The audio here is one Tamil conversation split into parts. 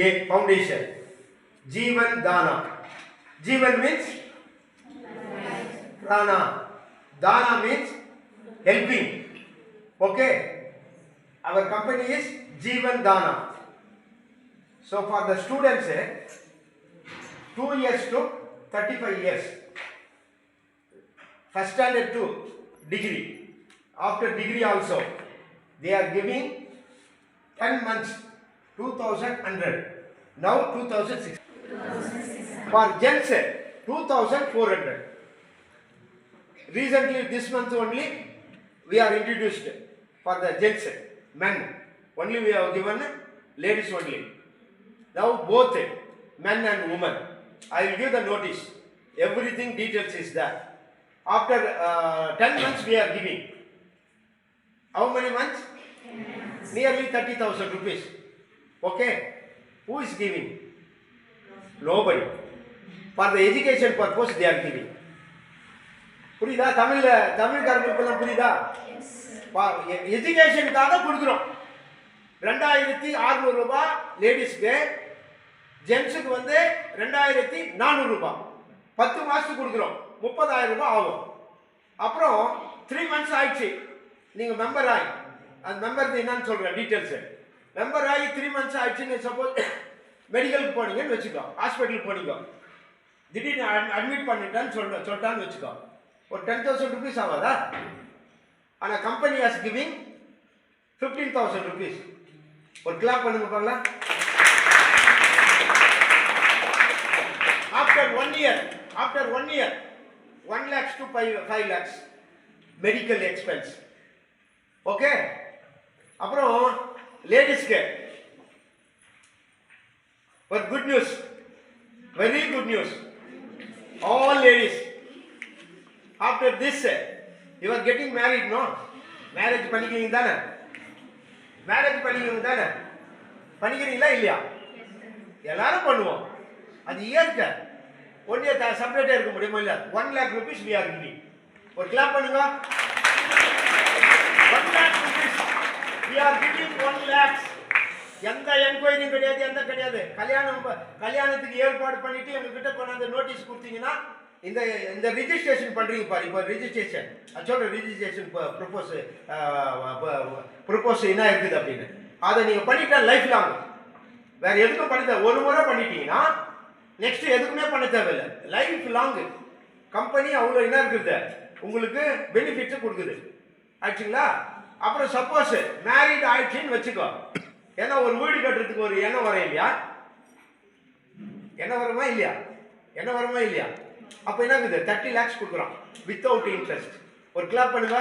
ये फाउंडेशन जीवन दाना. Jeevan means prana. Dana means helping okay our company is Jeevan Dana. So for the students two years to thirty five years first standard to degree after degree also they are giving ten months 2100. Now 2006. For gents, eh, 2400. Recently, this month only, we are introduced for the gents, men. Only we have given ladies only. Now both men and women. I will give the notice. Everything details is there. After uh, 10 months we are giving. How many months? Nearly 30,000 rupees. Okay who is giving nobody for the education purpose they are giving புரியுதா? தமிழ்ல தமிழ்காரங்களுக்கெல்லாம் புரியுதா? எஜுகேஷனுக்காக கொடுக்குறோம். ரெண்டாயிரத்தி அறுநூறு ரூபாய் லேடிஸ்க்கு ஜென்ஸுக்கு வந்து ரெண்டாயிரத்தி நானூறு ரூபாய் பத்து மாதத்துக்கு கொடுக்குறோம். முப்பதாயிரம் ரூபாய் ஆகும். அப்புறம் த்ரீ மந்த்ஸ் ஆயிடுச்சு. நீங்கள் மெம்பர் ஆகி. அந்த மெம்பர் என்னன்னு சொல்கிறேன் டீட்டெயில்ஸு மெம்பர் ஆகி த்ரீ மந்த்ஸ் ஆயிடுச்சுன்னு சப்போஸ் மெடிக்கலுக்கு போனீங்கன்னு வச்சுக்கோ ஹாஸ்பிட்டலுக்கு போனீங்க. திடீர்னு அட்மிட் பண்ணிட்டான்னு சொல்ல சொல்லிட்டான்னு வச்சுக்கோ. ஒரு டென் தௌசண்ட் ருபீஸ் ஆகாதா? ஆனால் company as giving fifteen thousand rupees ஒரு கிளாப் பண்ணுங்க பார்க்கலாம் after one year after one year one lakhs to five five lakhs medical expense okay அப்புறம் லேடிஸ்க்கு ஒரு good news very good news all ladies after this you are getting married no marriage பண்ணிக்கிறீங்க தானே? மேரேஜ் பண்ணிக்கிறீங்க தானே? பண்ணிக்கிறீங்களா இல்லையா? எல்லாரும் பண்ணுவோம். அது இயற்கை. ஒன்றே த செப்பரேட்டாக இருக்க முடியுமா இல்லை one lakh rupees we are ஒரு கிளாப் பண்ணுங்க. ஒன் லேக் ஒன் லேக்ஸ் எந்த என்கொயரியும் கிடையாது எந்த கிடையாது. கல்யாணம் கல்யாணத்துக்கு ஏற்பாடு பண்ணிட்டு எங்ககிட்ட கொண்டாந்து நோட்டீஸ் கொடுத்தீங்கன்னா இந்த இந்த ரிஜிஸ்ட்ரேஷன் பண்ணுறீங்க பாரு இப்போ ரிஜிஸ்ட்ரேஷன் சொல்கிற ரிஜிஸ்ட்ரேஷன் ப்ரொப்போஸ் ப்ரொப்போஸ் என்ன இருக்குது அப்படின்னு. அதை நீங்கள் பண்ணிட்டா லைஃப் லாங் வேற எதுக்கும் பண்ண தேவை ஒரு முறை பண்ணிட்டீங்கன்னா நெக்ஸ்ட் எதுக்குமே பண்ண தேவையில்லை. லைஃப் லாங் கம்பெனி அவ்வளோ என்ன இருக்குது? உங்களுக்கு பெனிஃபிட்ஸ் கொடுக்குது. ஆச்சுங்களா அப்புறம் சப்போஸ் மேரிட் ஆயிடுச்சுன்னு வச்சுக்கோ. ஏன்னா ஒரு வீடு கட்டுறதுக்கு ஒரு எண்ணம் வரும் இல்லையா? என்ன வருமா இல்லையா? என்ன வருமா இல்லையா? அப்போ என்ன இருக்குது தேர்ட்டி லேக்ஸ் கொடுக்குறோம் வித்தவுட் இன்ட்ரெஸ்ட் ஒரு கிளாப் பண்ணுங்க.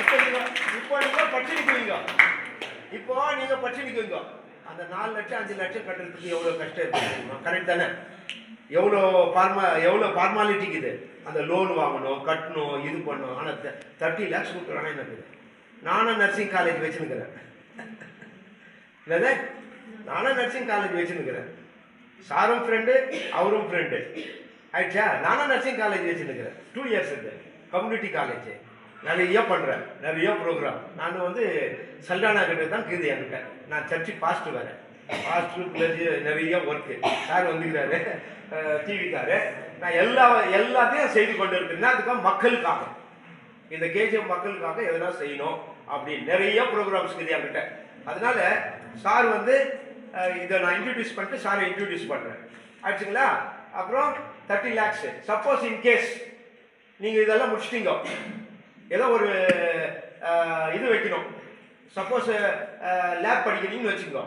இப்போ நீங்க இப்போ நீங்க பட்டினிக்குவீங்க இப்போ நீங்க பட்டினிக்குவீங்க அந்த நாலு லட்சம் அஞ்சு லட்சம் கட்டுறதுக்கு எவ்வளோ கஷ்டம் இருக்கு கரெக்ட் தானே? எவ்வளோ ஃபார்மா எவ்வளோ ஃபார்மாலிட்டிக்கு இது? அந்த லோன் வாங்கணும் கட்டணும் இது பண்ணணும். ஆனால் தேர்ட்டி லேக்ஸ் கொடுக்குறாங்க எனக்கு நானும் நர்சிங் காலேஜ் வச்சுருக்கிறேன் இல்லை நானும் நர்சிங் காலேஜ் வச்சுருக்கிறேன் சாரும் ஃப்ரெண்டு அவரும் ஃப்ரெண்டு ஆயிடுச்சா நானும் நர்சிங் காலேஜ் வச்சுருக்கிறேன் டூ இயர்ஸ் இருக்கு கம்யூனிட்டி காலேஜ் நிறைய பண்ணுறேன் நிறைய ப்ரோக்ராம் நான் வந்து சல்டானா கிட்ட தான் இருக்குது என்கிட்ட. நான் சர்ச்சு பாஸ்ட் வரேன் பாஸ்ட் நிறைய ஒர்க்கு சார் வந்துக்கிறாரு. டிவிக்காரு நான் எல்லா எல்லாத்தையும் செய்து கொண்டு இருக்கிறேன் அதுக்காக மக்களுக்காக. இந்த கேஜிஎம் மக்களுக்காக எதனா செய்யணும் அப்படி நிறைய ப்ரோக்ராம்ஸ் இருக்குது என்கிட்ட. அதனால சார் வந்து இதை நான் இன்ட்ரடியூஸ் பண்ணிட்டு சாரை இன்ட்ரடியூஸ் பண்ணுறேன் ஆச்சுங்களா அப்புறம் thirty lakhs suppose in case நீங்கள் இதெல்லாம் முடிச்சிட்டீங்க. ஏதோ ஒரு இது வைக்கணும். சப்போஸ் லேப் படிக்கிறீங்கன்னு வச்சுக்கோ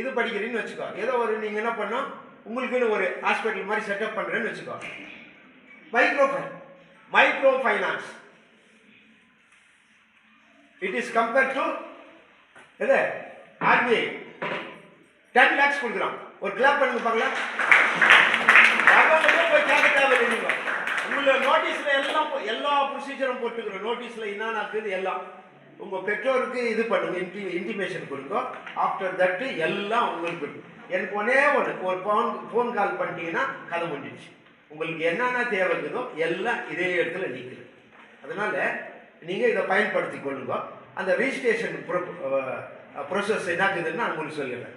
இது படிக்கிறீங்கன்னு வச்சுக்கோ. ஏதோ ஒரு நீங்கள் என்ன பண்ணோம் உங்களுக்குன்னு ஒரு ஹாஸ்பிட்டல் மாதிரி செட்டப் பண்ணுறேன்னு வச்சுக்கோ. Micro micro finance it is compared to இது ஆர்பிஐ டென் லேக்ஸ் கொடுக்குறான் ஒரு கிளாப் பண்ணுங்க பார்க்கலாம். போய் கேட்க தேவையில்லை நீங்கள் உங்களோட நோட்டீஸில் எல்லாம் எல்லா ப்ரொசீஜரும் போட்டுக்கிறோம். நோட்டீஸில் என்னென்ன இருக்குது எல்லாம். உங்கள் பெற்றோருக்கு இது பண்ணுங்க இன்டி இன்டிமேஷன் கொடுங்க. ஆஃப்டர் தட் எல்லாம் உங்களுக்கு எனக்கு ஒரே ஒன்று ஒரு ஃபோன் ஃபோன் கால் பண்ணிட்டீங்கன்னா கதை முடிஞ்சிடுச்சு உங்களுக்கு என்னென்ன தேவை இருக்குதோ எல்லாம் இதே இடத்துல நிற்குது அதனால் நீங்கள் இதை பயன்படுத்தி கொள்ளுங்க. அந்த ரிஜிஸ்ட்ரேஷன் ப்ரொ ப்ரொசஸ் என்னாக்குதுன்னு நான் உங்களுக்கு சொல்லிடுறேன்.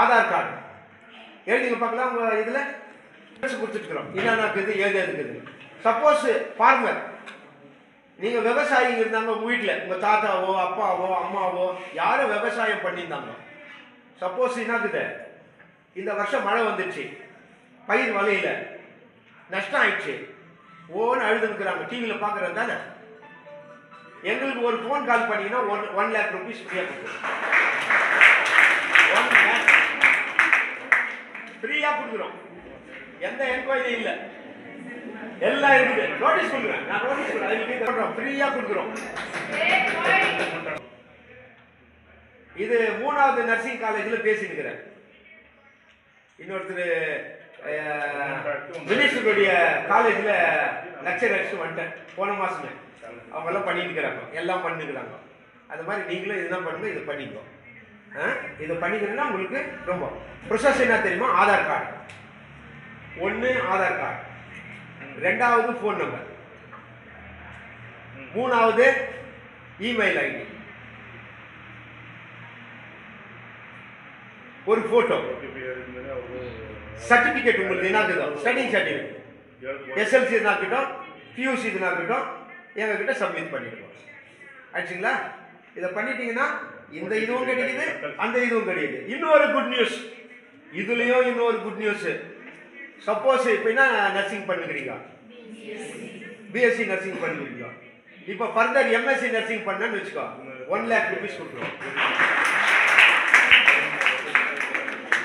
ஆதார் கார்டு எழுதிங்க பார்க்கலாம் உங்கள் இதில். கொடுத்துட்டுருக்குறோம் என்னென்ன இருக்குது ஏது இருக்குது சப்போஸ் ஃபார்மர் நீங்கள் விவசாயிங்க இருந்தாங்க உங்கள் வீட்டில் உங்கள் தாத்தாவோ அப்பாவோ அம்மாவோ யாரோ விவசாயம் பண்ணியிருந்தாங்க. சப்போஸ் என்னாக்குது இந்த வருஷம் மழை வந்துடுச்சு பயிர் வலையில நஷ்டம் ஆயிடுச்சு ஓன்னு அழுதுங்கிறாங்க டிவியில் பார்க்குறது தானே? எங்களுக்கு ஒரு ஃபோன் கால் பண்ணீங்கன்னா ஒன் ஒன் லேக் ருபீஸ் ஃப்ரீயாக கொடுக்குறோம் ஒன் ஃப்ரீயாக கொடுக்குறோம். எந்த என்கொயரி இல்லை. எல்லாம் இருக்குது. நோட்டீஸ் கொடுக்குறேன் நான் நோட்டீஸ் கொடுக்குறேன். அதுக்கு ஃப்ரீயாக கொடுக்குறோம். இது மூணாவது நர்சிங் காலேஜில் பேசியிருக்கிறேன் இன்னொருத்தர் மினிஸ்டருடைய காலேஜில் லெக்சர் அடிச்சு வந்துட்டேன். போன மாதமே அவங்க எல்லாம் இருக்கிறாங்க எல்லாம் பண்ணிக்கிறாங்க அது மாதிரி நீங்களும் இதுதான் பண்ணுங்க இது பண்ணிக்கோ. ஆ பண்ணிக்கிறேன்னா உங்களுக்கு ரொம்ப. ப்ரொசஸ் என்ன தெரியுமா? ஆதார் கார்டு ஒன்று ஆதார் கார்டு ரெண்டாவது ஃபோன் நம்பர் மூணாவது இமெயில் ஐடி ஒரு ஃபோட்டோ சர்டிஃபிகேட் உங்களுக்கு என்ன இருக்குதோ ஸ்டடி சர்டிஃபிகேட் எஸ்எல்சி இருக்கட்டும் பியூசி இருக்கட்டும் எங்ககிட்ட சப்மிட் பண்ணிடுவோம். ஆச்சுங்களா இதை பண்ணிட்டீங்கன்னா இந்த இதுவும் கிடைக்குது அந்த இதுவும் கிடைக்குது. இன்னொரு குட் நியூஸ் இதுலேயும் இன்னொரு குட் நியூஸ் சப்போஸ் எப்படின்னா என்ன நர்சிங் பண்ணுகிறீங்க? பிஎஸ்சி நர்சிங் பண்ணுறீங்க இப்போ ஃபர்தர் எம்எஸ்சி நர்சிங் பண்ணேன்னு வச்சுக்கோ ஒன் லேக் ருபீஸ் கொடுக்குறோம்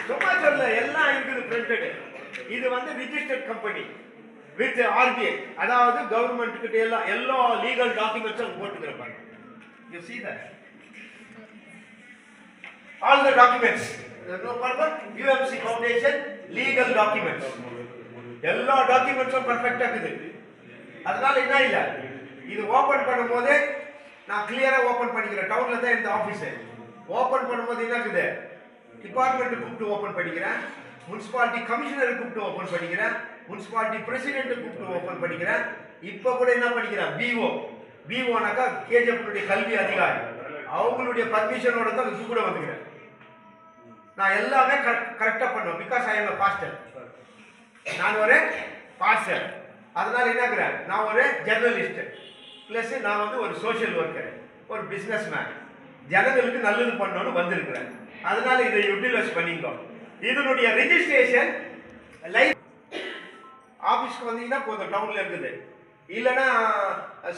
சும்மா சொல்ல எல்லாம் இருக்குது பிரிண்டட் இது வந்து ரிஜிஸ்டர்ட் கம்பெனி வித் ஆர்பிஐ அதாவது கவர்மெண்ட் கிட்ட எல்லாம் எல்லா லீகல் டாக்குமெண்ட்ஸும் போட்டுக்கிறப்பாங்க you you the all the documents documents no further. UMC foundation legal documents. எல்லா டாக்குமெண்ட்ஸும் பர்ஃபெக்டா இருக்குது அதனால என்ன இல்ல? இது ஓபன் பண்ணும்போது நான் கிளியரா ஓபன் பண்ணிக்கிறேன். டவுன்ல தான் இந்த ஆபீஸ் ஓபன் பண்ணும்போது என்ன இருக்குது? டிபார்ட்மெண்ட் கூப்பிட்டு ஓபன் பண்ணிக்கிறேன். முனிசிபாலிட்டி கமிஷனர் கூப்பிட்டு ஓபன் பண்ணிக்கிறேன். முனிசிபாலிட்டி பிரசிடென்ட் கூப்பிட்டு ஓபன் பண்ணிக்கிறேன். இப்போ கூட என்ன பண்ணிக்கிறேன்? பிஓ பிஓனாக்கா கேஜிஎஃப்னுடைய கல்வி அதிகாரி. அவங்களுடைய பர்மிஷனோட தான் இது கூட வந்துக்கிறேன். நான் எல்லாமே கரெக்டாக பண்ணுவேன். பிகாஸ் ஐ எம் பாஸ்டர் நான் ஒரு பாஸ்டர் அதனால என்னங்கிறேன் நான் ஒரு ஜெர்னலிஸ்ட் ப்ளஸ் நான் வந்து ஒரு சோஷியல் ஒர்க்கர் ஒரு பிஸ்னஸ் மேன் ஜனங்களுக்கு நல்லது பண்ணணும்னு வந்திருக்கிறேன். அதனால இதை யூட்டிலைஸ் பண்ணிக்கோ. இதனுடைய ரெஜிஸ்ட்ரேஷன் லைவ் ஆஃபீஸ்க்கு வந்தீங்கன்னா போதும். டவுனில் இருக்குது. இல்லைன்னா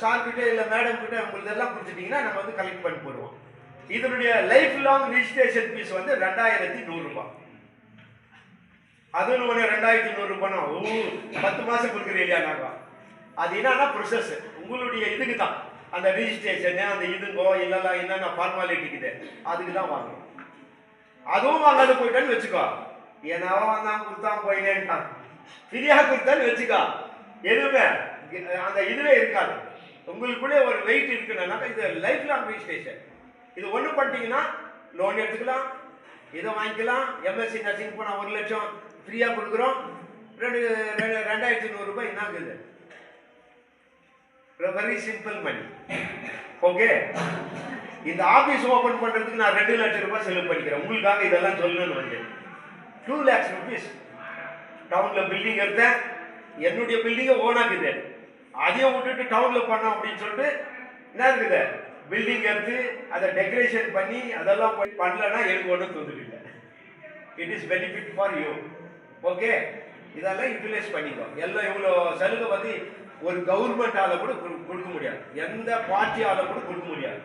சார் இல்லை மேடம் கிட்ட உங்களுக்கு எல்லாம் கொடுத்துட்டீங்கன்னா நம்ம வந்து கலெக்ட் பண்ணி போடுவோம். இதனுடைய லைஃப் லாங் ரிஜிஸ்ட்ரேஷன் ஃபீஸ் வந்து ரெண்டாயிரத்தி நூறுரூபா அதுவும் ஒன்று ரெண்டாயிரத்தி நூறு ஓ பத்து மாதம் கொடுக்குறீங்க இல்லையா அது என்னன்னா ப்ரொசஸ் உங்களுடைய இதுக்கு தான். அந்த ரிஜிஸ்ட்ரேஷனு அந்த இதுங்கோ இல்லைல்லாம் என்னென்ன ஃபார்மாலிட்டி இருக்குது அதுக்கு தான் வாங்கணும். அதுவும் வாங்காத போயிட்டான்னு வச்சுக்கோ. என்னவோ வந்தான் கொடுத்தான் போயினேன்ட்டான். ஃப்ரீயாக கொடுத்தான்னு வச்சுக்கோ. எதுவுமே அந்த இதுவே இருக்காது. உங்களுக்குள்ளே ஒரு வெயிட் இருக்குன்னாக்கா இது லைஃப் லாங் ரிஜிஸ்ட்ரேஷன் இது ஒன்று பண்ணிட்டீங்கன்னா லோன் எடுத்துக்கலாம். இதை வாங்கிக்கலாம். எம்எஸ்சி நர்சிங் போனால் ஒரு லட்சம் ஃப்ரீயாக கொடுக்குறோம். ரெண்டு ரெண்டாயிரத்தி நூறுரூபா என்னாகுது வெரி சிம்பிள் மணி ஓகே இந்த ஆஃபீஸ் ஓபன் பண்ணுறதுக்கு நான் ரெண்டு லட்சம் ரூபாய் செலவு பண்ணிக்கிறேன். உங்களுக்காக இதெல்லாம் சொல்லணும்னு வந்து டூ லேக்ஸ் ருபீஸ் டவுனில் பில்டிங் எடுத்தேன். என்னுடைய பில்டிங்கை ஓனாக்குது அதையும் விட்டுட்டு டவுனில் பண்ணோம் அப்படின்னு சொல்லிட்டு என்ன இருக்குது? பில்டிங் எடுத்து அதை டெக்கரேஷன் பண்ணி அதெல்லாம் பண்ணலன்னா எனக்கு ஒன்றும் தொந்தரவு இல்லை. It is benefit for you okay இதெல்லாம் யூட்டிலைஸ் பண்ணிக்கோ. எல்லாம் இவ்வளோ சலுகை வந்து ஒரு கவர்மெண்டால கூட கொடுக்க முடியாது. எந்த பார்ட்டியால கூட கொடுக்க முடியாது.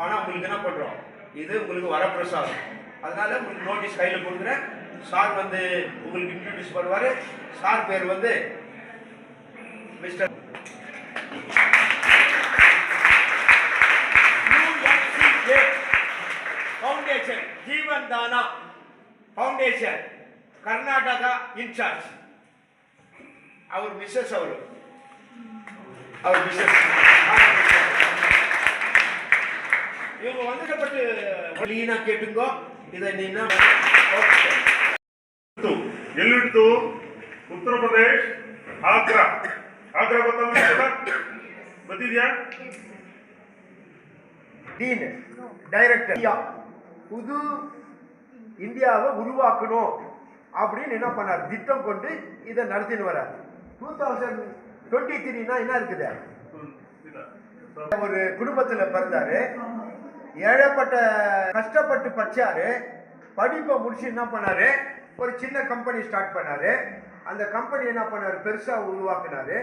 ஆனால் உங்களுக்கு என்ன பண்ணுறோம் இது உங்களுக்கு வரப்பிரசாதம். அதனால உங்களுக்கு நோட்டீஸ் கையில் கொடுக்குறேன். சார் வந்து உங்களுக்கு இன்ட்ரடியூஸ் பண்ணுவார். சார் பேர் வந்து mister Jeevan Dana foundation Karnataka incharge. ಅವರು ಮಿಸ್ಸಸ್ ಅವರು. ಅವ್ರ ಮಿಸ್ಸಸ್. ಇವರು ಒಂದಕ್ಕೆ ಬಟ್ ಕ್ಲೀನ್ ಆಗಿ ಕೇಟಿಂಗು ಇದನ್ನ ಎಲ್ಲಿಡ್ತು? ಉತ್ತರ ಪ್ರದೇಶ ಆಗ್ರಾ. ಆಗ್ರಾ ಗೊತ್ತಾಗ ಬಂದಿದ್ಯಾ ಡೀನ್ ಡೈರೆಕ್ಟರ್. புது இந்தியாவை உருவாக்கணும் அப்படின்னு என்ன பண்ணார்? திட்டம் கொண்டு இதை நடத்தின்னு வர்றார் டூ தௌசண்ட் டுவெண்ட்டி த்ரீனா என்ன இருக்குது? ஒரு குடும்பத்துல பிறந்தாரு. ஏழைப்பட்ட கஷ்டப்பட்டு படிச்சாரு. படிப்பை முடிச்சு என்ன பண்ணாரு? ஒரு சின்ன கம்பெனி ஸ்டார்ட் பண்ணாரு. அந்த கம்பெனி என்ன பண்ணாரு? பெருசா உருவாக்குனாரு.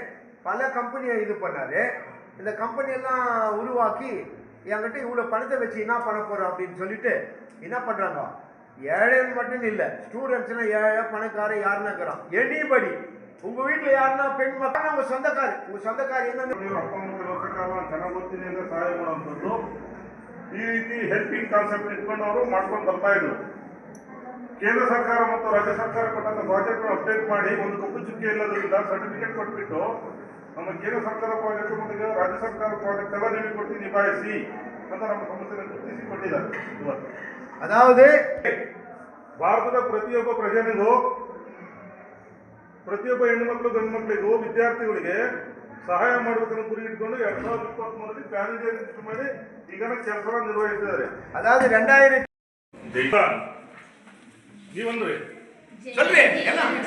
பல கம்பெனியை இது பண்ணாரு. இந்த கம்பெனியெல்லாம் உருவாக்கி என்கிட்ட இவ்வளவு பணத்தை வச்சு என்ன பண்ண போறோம் அப்படின்னு சொல்லிட்டு என்ன பண்றாங்க ஏழைன்னு மட்டும் இல்ல ஸ்டூடெண்ட்ஸ்னா ஏழை பணக்காரன் யாருன்னா இருக்கிறான் எனிபடி உங்க வீட்டுல யாருன்னா பெண் மக்கள் உங்க சொந்தக்காரு உங்க சொந்தக்காரி என்ன ನೀವು ಅಪ್ಪ ಅಮ್ಮ ಕೆಲಸ ಕಾಲ ಚೆನ್ನಾಗಿ ಓದ್ತೀನಿ ಅಂತ ಸಹಾಯ ಮಾಡುವಂಥದ್ದು ಈ ರೀತಿ ಹೆಲ್ಪಿಂಗ್ ಕಾನ್ಸೆಪ್ಟ್ ಇಟ್ಕೊಂಡು ಅವರು ಮಾಡ್ಕೊಂಡು ಬರ್ತಾ ಇದ್ರು ಕೇಂದ್ರ ಸರ್ಕಾರ ಮತ್ತು ರಾಜ್ಯ ಸರ್ಕಾರ ಕೊಟ್ಟಂತ ಪ್ರಾಜೆಕ್ಟ್ ಅಪ್ಡೇಟ್ ಮಾಡಿ ಒಂದು ಕಪ್ಪು ಚುಕ್ಕೆ ಇಲ್ಲದ್ರಿಂದ ಸರ್ಟಿಫಿಕೇಟ್ ಕೊಟ್ಬಿಟ್ಟು ನಮ್ಮ ಕೇಂದ್ರ ಸರ್ಕಾರ ಪ್ರಾಜೆಕ್ಟ್ ಮತ್ತು ರಾಜ್ಯ ಸರ್ಕಾರ ಪ್ರಾಜೆಕ್ಟ್ ಎಲ್ಲ ನಿಮಗೆ ಕೊಟ್ಟು ನಿಭಾಯಿಸಿ ಅಂತ ನಮ್ಮ ಸಂಸ್ಥೆಯನ್ನು ಗುರುತಿಸಿ ಕೊಟ್ಟಿದ್ದಾರೆ ಭಾರತದ ಪ್ರತಿಯೊಬ್ಬ ಪ್ರಜೆಗೂ ಪ್ರತಿಯೊಬ್ಬ ಹೆಣ್ಣುಮಕ್ಕಳು ಗಂಡು ಮಕ್ಕಳಿಗೂ ವಿದ್ಯಾರ್ಥಿಗಳಿಗೆ ಸಹಾಯ ಮಾಡಬೇಕನ್ನು ಗುರಿ ಇಟ್ಕೊಂಡು ಎರಡ್ ಸಾವಿರದ ಇಪ್ಪತ್ಮೂರರಲ್ಲಿ ಪ್ಯಾನ್ ಇಂಡಿಯಾ ಮಾಡಿ ಈಗ ಕೆಲಸ ನಿರ್ವಹಿಸಿದ್ದಾರೆ. ಅದಾದ್ರೆ ಗಂಡಾಯಿರಿ ಜೀವನ್.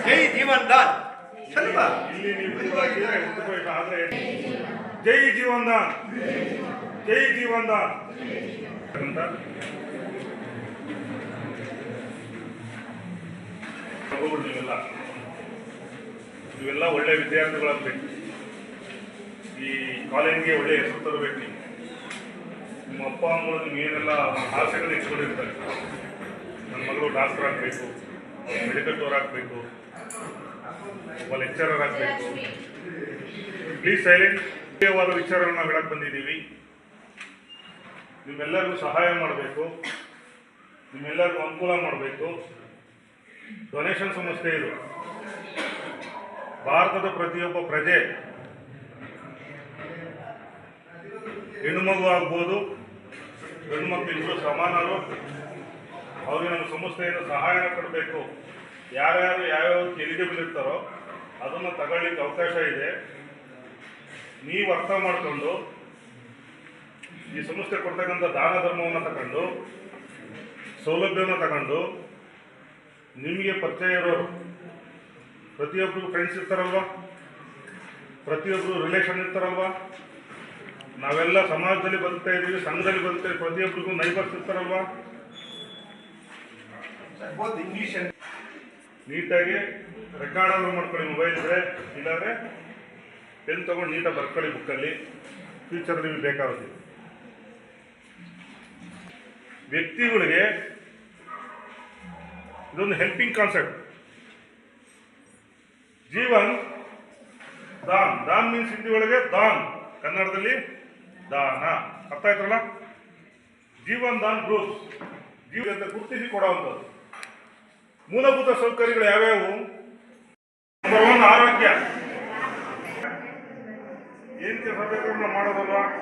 ಜೈ ಜೀವನ್. ದಾಸ್ ಇಲ್ಲಿ ಆದರೆ ಜೈ ಜೀವನ. ಜೈ ಜೀವನ. ಇವೆಲ್ಲ ಒಳ್ಳೆ ವಿದ್ಯಾರ್ಥಿಗಳ ಒಳ್ಳೆ ಈ ಕಾಲೇಜಿಗೆ ಒಳ್ಳೆ ಹೆಸರು ತರಬೇಕು ನೀವು. ನಿಮ್ಮ ಅಪ್ಪ ಅಮ್ಮಗಳು ನೀವೆಲ್ಲ ಆಸೆಗಳು ಇಟ್ಕೊಂಡಿರ್ತಾರೆ. ನನ್ನ ಮಗಳು ಡಾಕ್ಟರ್ ಆಗಬೇಕು ಮೆಡಿಕಲ್ ಟೋರ್ ಆಗಬೇಕು. ಒಬ್ಬ ಲೆಕ್ಚರರ್ ಆಗಬೇಕು ಪ್ಲೀಸ್ ಸೈಲೆಂಟ್ ಮುಖ್ಯವಾದ ವಿಚಾರಗಳನ್ನ ಹೇಳಕ್ ಬಂದಿದ್ದೀವಿ. ನಿಮ್ಮೆಲ್ಲರಿಗೂ ಸಹಾಯ ಮಾಡಬೇಕು. ನಿಮ್ಮೆಲ್ಲರಿಗೂ ಅನುಕೂಲ ಮಾಡಬೇಕು. ಡೊನೇಷನ್ ಸಂಸ್ಥೆ ಇದು. ಭಾರತದ ಪ್ರತಿಯೊಬ್ಬ ಪ್ರಜೆ ಹೆಣ್ಣು ಮಗು ಆಗ್ಬೋದು ಹೆಣ್ಣು ಮಕ್ಕಳಿಗೂ ಸಮಾನರು, ಅವರಿಗೆ ನಮ್ಮ ಸಂಸ್ಥೆಯಿಂದ ಸಹಾಯ ಕೊಡಬೇಕು. ಯಾರ್ಯಾರು ಯಾವ್ಯಾವ ಎಲಿಜಿಬಲ್ ಇರ್ತಾರೋ ಅದನ್ನು ತಗೊಳ್ಳಿಕ್ಕೆ ಅವಕಾಶ ಇದೆ. ನೀವು ಅರ್ಥ ಮಾಡಿಕೊಂಡು, ಈ ಸಂಸ್ಥೆ ಕೊಡ್ತಕ್ಕಂಥ ದಾನ ಧರ್ಮವನ್ನು ತಗೊಂಡು, ಸೌಲಭ್ಯವನ್ನು ತಗೊಂಡು, ನಿಮಗೆ ಪರಿಚಯ ಇರೋರು ಪ್ರತಿಯೊಬ್ಬರು ಫ್ರೆಂಡ್ಸ್ ಇರ್ತಾರಲ್ವ? ಪ್ರತಿಯೊಬ್ಬರು ರಿಲೇಷನ್ ಇರ್ತಾರಲ್ವ? ನಾವೆಲ್ಲ ಸಮಾಜದಲ್ಲಿ ಬದುಕ್ತಾ ಇದ್ದೀವಿ, ಸಂಘದಲ್ಲಿ ಬದುಕ್ತಾ ಇದ್ದೀವಿ ಪ್ರತಿಯೊಬ್ಬರಿಗೂ ನೈಬರ್ಸ್ ಇರ್ತಾರಲ್ವಾ? ಇಂಗ್ಲಿಷ್ ನೀಟಾಗಿ ರೆಕಾರ್ಡ್ ಆದರೂ ಮಾಡ್ಕೊಳ್ಳಿ ಮೊಬೈಲ್ ಇದ್ರೆ, ಇಲ್ಲಾಂದ್ರೆ ಪೆನ್ ತಗೊಂಡು ನೀಟಾಗಿ ಬರ್ಕೊಳ್ಳಿ ಬುಕ್ಕಲ್ಲಿ ಫ್ಯೂಚರ್ ನಿಮಗೆ ಬೇಕಾಗುತ್ತೆ. ವ್ಯಕ್ತಿಗಳಿಗೆ ಇದೊಂದು helping concept Jeevan, Daan. Daan means Hindi ಒಳಗೆ ದಾನ್. ಕನ್ನಡದಲ್ಲಿ ದಾನ. ಅರ್ಥ ಆಯ್ತಲ್ಲ? ಜೀವನ್, ದಾನ್ ಗ್ರೂಪ್ ಜೀವ ಅಂತ ಗುರುತಿಸಿ ಕೊಡುವಂಥದ್ದು ಮೂಲಭೂತ ಸೌಕರ್ಯಗಳು ಯಾವ್ಯಾವು? ಒಂದು ಆರೋಗ್ಯ. ಏನಕ್ಕೆ ಸಭೆಗಳನ್ನ ಬೇಕು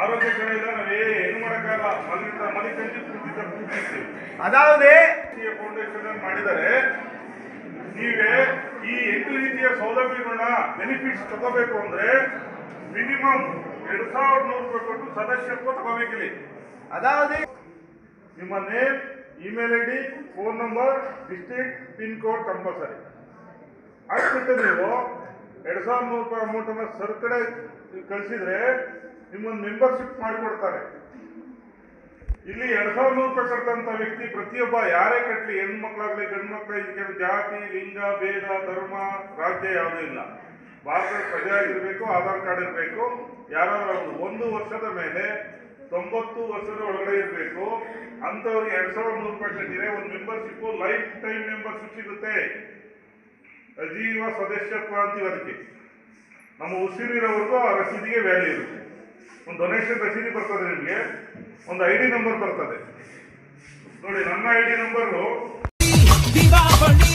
ಆರೋಗ್ಯ ಕಡೆ ಇಲ್ಲ ಏನು ಮಾಡೋಕ್ಕಾಗಲ್ಲ. ಮಲಿತ ಮಲಿಕಂಜಿ ಕೂತಿದ್ದ ಕೂತಿರ್ತೀವಿ ಅದಾವದೇ? ಫೌಂಡೇಶನ್ ಮಾಡಿದರೆ ನೀವೇ ಈ ಎಂಟು ರೀತಿಯ ಸೌಲಭ್ಯಗಳನ್ನ ಬೆನಿಫಿಟ್ಸ್ ತಗೋಬೇಕು ಅಂದ್ರೆ ಮಿನಿಮಮ್ ಎರಡು ಸಾವಿರದ ನೂರು ರೂಪಾಯಿ ಕೊಟ್ಟು ಸದಸ್ಯತ್ವ ತಗೋಬೇಕಿಲ್ಲಿ. ಅದಾವದೇ? ನಿಮ್ಮ name email I D phone number district pin code compulsory. ಅಷ್ಟು ನೀವು ಎರಡು ಸಾವಿರದ ನೂರು ರೂಪಾಯಿ ಅಮೌಂಟ್ ಅನ್ನ ಸರ್ ಕಡೆ ಕಳಿಸಿದ್ರೆ ನಿಮ್ಮೊಂದು ಮೆಂಬರ್ಶಿಪ್ ಮಾಡಿಕೊಡ್ತಾರೆ. ಇಲ್ಲಿ ಎರಡು ಸಾವಿರದ ನೂರು ರೂಪಾಯಿ ಕಟ್ಟಂತ ವ್ಯಕ್ತಿ ಪ್ರತಿಯೊಬ್ಬ ಯಾರೇ ಕಟ್ಟಲಿ ಹೆಣ್ಮಕ್ಳಾಗಲಿ ಗಂಡು ಇದಕ್ಕೆ ಜಾತಿ, ಲಿಂಗ, ಭೇದ, ಧರ್ಮ, ರಾಜ್ಯ ಯಾವುದೂ ಇಲ್ಲ. ಭಾರತದ ಪ್ರಜೆ ಆಗಿರಬೇಕು ಆಧಾರ್ ಕಾರ್ಡ್ ಇರಬೇಕು. ಯಾರಾದ್ರೂ ಒಂದು ವರ್ಷದ ಮೇಲೆ ತೊಂಬತ್ತು ವರ್ಷದ ಒಳಗಡೆ ಇರಬೇಕು. ಅಂಥವ್ರಿಗೆ ಎರಡ್ ಸಾವಿರದ ನೂರು ರೂಪಾಯಿ ಕಟ್ಟಿದ್ರೆ ಒಂದು ಮೆಂಬರ್ಶಿಪ್ ಲೈಫ್ ಟೈಮ್ ಮೆಂಬರ್ಶಿಪ್ ಸಿಗುತ್ತೆ. ಅಜೀವ ಸದಸ್ಯತ್ವ ಅಂತೀವಿ ಅದಕ್ಕೆ. ನಮ್ಮ ಉಸಿರಿರೋವರೆಗೂ ಆ ರಸೀದಿಗೆ ವ್ಯಾಲ್ಯೂ ಇರುತ್ತೆ ಒಂದು ಡೊನೇಷನ್ ರಸೀದಿ ಬರ್ತದೆ ನಿಮಗೆ. ಒಂದು ಐ ಡಿ ನಂಬರ್ ಬರ್ತದೆ. ನೋಡಿ ನನ್ನ ಐ ಡಿ ನಂಬರು ದೀಪಾವಳಿ